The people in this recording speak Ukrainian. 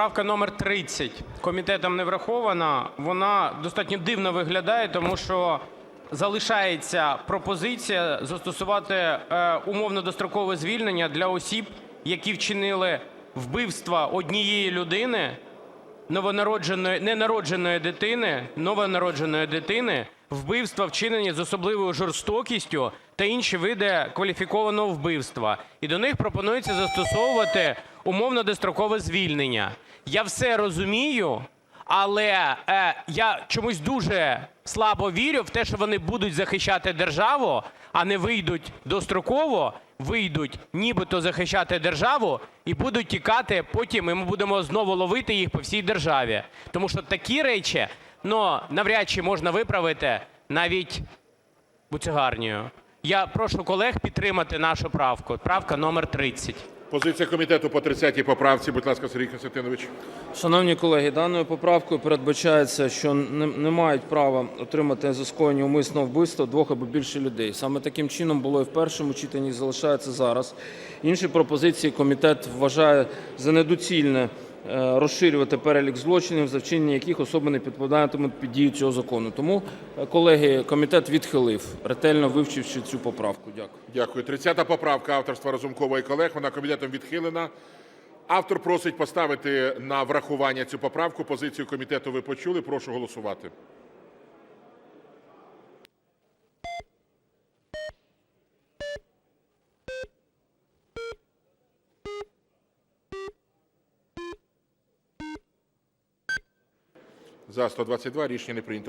Поправка номер 30 комітетом не врахована. Вона достатньо дивно виглядає, тому що залишається пропозиція застосувати е, умовно дострокове звільнення для осіб, які вчинили вбивство однієї людини, ненародженої дитини, новонародженої дитини, вбивства, вчинені з особливою жорстокістю та інші види кваліфікованого вбивства. І до них пропонується застосовувати умовно дострокове звільнення. Я все розумію, але е, я чомусь дуже слабо вірю в те, що вони будуть захищати державу, а не вийдуть достроково, вийдуть нібито захищати державу і будуть тікати потім, і ми будемо знову ловити їх по всій державі. Тому що такі речі ну, навряд чи можна виправити навіть буцегарнею. Я прошу колег підтримати нашу правку. Правка номер 30. Позиція комітету по 30-й поправці. Будь ласка, Сергій Костянтинович. Шановні колеги, даною поправкою передбачається, що не, не мають права отримати за скоєння умисного вбивства двох або більше людей. Саме таким чином було і в першому читанні, і залишається зараз. Інші пропозиції комітет вважає за недоцільне розширювати перелік злочинів, за вчинення яких особи не підпадатимуть під дію цього закону. Тому, е, колеги, комітет відхилив, ретельно вивчивши цю поправку. Дякую. Дякую. 30-та поправка авторства Разумкова і колег. Вона комітетом відхилена. Автор просить поставити на врахування цю поправку. Позицію комітету ви почули. Прошу голосувати. За-122 рішення не прийнято.